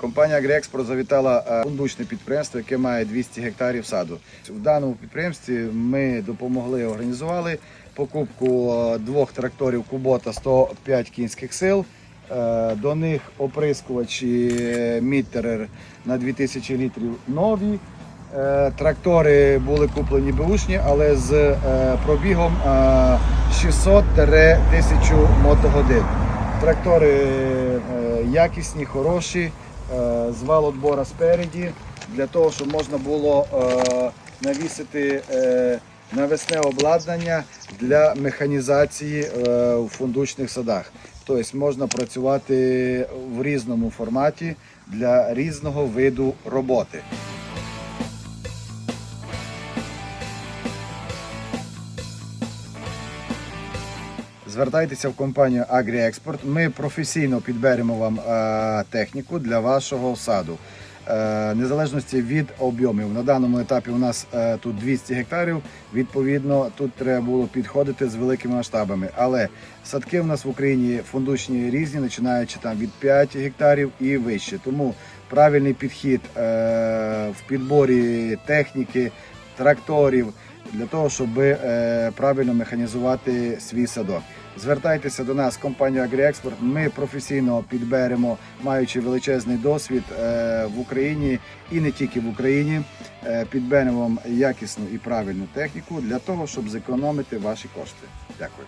Компанія Агріекспорт завітала е, фундучне підприємство, яке має 200 гектарів саду. В даному підприємстві ми допомогли організували покупку е, двох тракторів Кубота 105 кінських сил. Е, До них оприскувачі Міттерер на 2000 літрів нові. Трактори були куплені беушні, але з пробігом е, 600-1000 мотогодин. Трактори якісні, хороші, з валотбора спереді, для того, щоб можна було е, навісити е, навесне обладнання для механізації е, у фундучних садах. Тобто можна працювати в різному форматі для різного виду роботи. Звертайтеся в компанію Агріекспорт. Ми професійно підберемо вам е, техніку для вашого саду. Е, незалежності від об'ємів. На даному етапі у нас е, тут 200 гектарів. Відповідно, тут треба було підходити з великими масштабами. Але садки в нас в Україні фундучні різні, починаючи там від 5 гектарів і вище. Тому правильний підхід в підборі техніки, тракторів для того, щоб правильно механізувати свій садок. Звертайтеся до нас, компанію Агріекспорт. Ми професійно підберемо, маючи величезний досвід е, в Україні і не тільки в Україні. Е, підберемо вам якісну і правильну техніку для того, щоб зекономити ваші кошти. Дякую.